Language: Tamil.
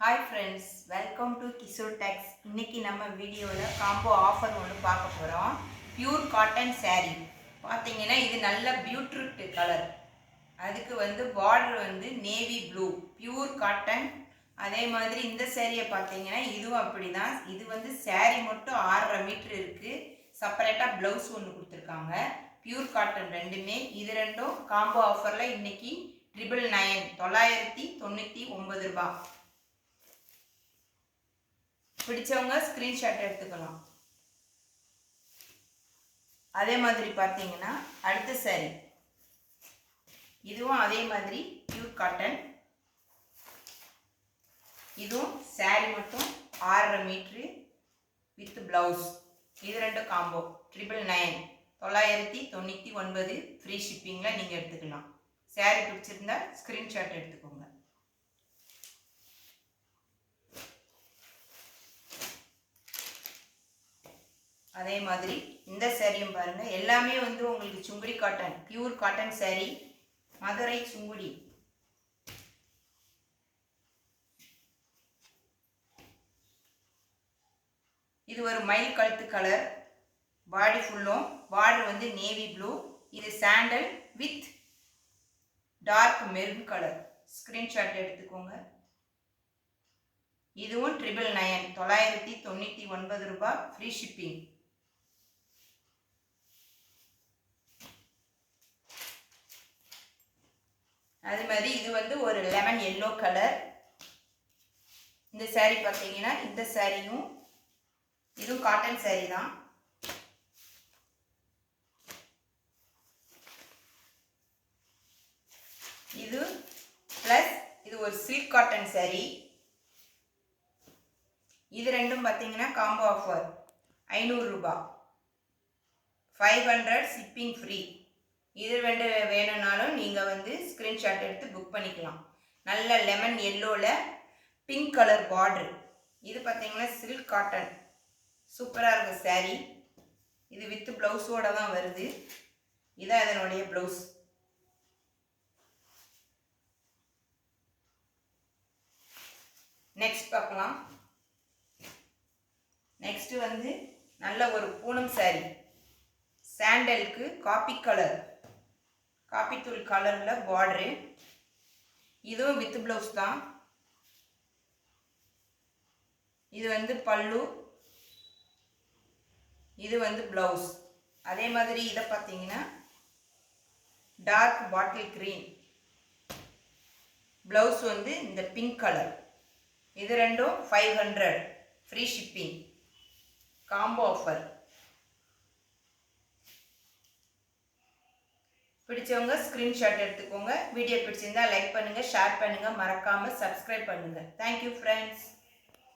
Hi friends welcome to Kishore techs இன்னைக்கு நம்ம வீடியோவில் காம்போ ஆஃபர் ஒன்று பார்க்க போகிறோம் பியூர் காட்டன் சேரீ பார்த்தீங்கன்னா இது நல்ல பியூட்ரிட் கலர் அதுக்கு வந்து பார்டர் வந்து நேவி ப்ளூ பியூர் காட்டன் அதே மாதிரி இந்த சேரீயை பார்த்தீங்கன்னா இதுவும் அப்படி தான் இது வந்து சேரீ மட்டும் ஆறரை மீட்ரு இருக்குது செப்பரேட்டாக ப்ளவுஸ் ஒன்று கொடுத்துருக்காங்க. பியூர் காட்டன் ரெண்டுமே. இது ரெண்டும் காம்போ ஆஃபரில் இன்றைக்கி ட்ரிபிள் நைன் தொள்ளாயிரத்தி தொண்ணூற்றி ஒம்பது ரூபாய். பிடிச்சவங்க ஸ்க்ரீன்ஷாட் எடுத்துக்கலாம். அதே மாதிரி பார்த்தீங்கன்னா அடுத்த saree. இதுவும் அதே மாதிரி பியூர் காட்டன் இதுவும் saree மட்டும் ஆறரை மீட்ரு வித் ப்ளவுஸ் இது ரெண்டும் காம்போ ட்ரிபிள் நைன் தொள்ளாயிரத்தி தொண்ணூற்றி ஒன்பது ஃப்ரீ ஷிப்பிங்கில் நீங்கள் எடுத்துக்கலாம். saree பிடிச்சிருந்தா ஸ்க்ரீன்ஷாட் எடுத்துக்கோங்க. அதே மாதிரி இந்த சேரீயும் பாருங்கள் எல்லாமே வந்து உங்களுக்கு Sungudi cotton pure cotton saree Madurai Sungudi. இது ஒரு மயில் கழுத்து கலர் பாடி ஃபுல்லும் பார்டர் வந்து நேவி ப்ளூ இது sandal with dark maroon colour screenshot எடுத்துக்கோங்க. இதுவும் ட்ரிபிள் நயன் தொள்ளாயிரத்தி தொண்ணூற்றி ஒன்பது ரூபாய் ஃப்ரீ ஷிப்பிங் அது மாதிரி இது வந்து ஒரு லெமன் எல்லோ கலர் இந்த சேரீ பார்த்தீங்கன்னா இந்த சாரியும் இதுவும் காட்டன் சேரீ தான். இது ப்ளஸ் இது ஒரு ஸ்வீட் காட்டன் சேரீ இது ரெண்டும் பார்த்தீங்கன்னா காம்போ ஆஃபர் ஐநூறுரூபா ஃபைவ் ஹண்ட்ரட் ஷிப்பிங் ஃப்ரீ இது ரெண்டு வேணும்னாலும் நீங்கள் வந்து ஸ்க்ரீன்ஷாட் எடுத்து புக் பண்ணிக்கலாம். நல்ல லெமன் எல்லோவில் பிங்க் கலர் பார்டர் இது பார்த்தீங்கன்னா சில்க் காட்டன் சூப்பராக இருக்கும் சேரீ இது வித் ப்ளவுஸோட தான் வருது. இதான் இதனுடைய ப்ளவுஸ் நெக்ஸ்ட் பார்க்கலாம். நெக்ஸ்ட்டு வந்து நல்ல ஒரு பூனம் saree. சாண்டலுக்கு காப்பி கலர் காப்பித்தூள் கலரில் பார்டரு இதுவும் வித் ப்ளவுஸ் தான். இது வந்து பல்லு. இது வந்து ப்ளவுஸ் அதே மாதிரி இதை பார்த்தீங்கன்னா டார்க் பாட்டில் க்ரீன் ப்ளவுஸ் வந்து இந்த பிங்க் கலர் இது ரெண்டும் five hundred free shipping combo offer பிடிச்சவங்க ஸ்க்ரீன்ஷாட் எடுத்துக்கோங்க. வீடியோ பிடிச்சிருந்தா லைக் பண்ணுங்கள் ஷேர் பண்ணுங்கள் மறக்காமல் சப்ஸ்கிரைப் பண்ணுங்கள் தேங்க்யூ ஃப்ரெண்ட்ஸ்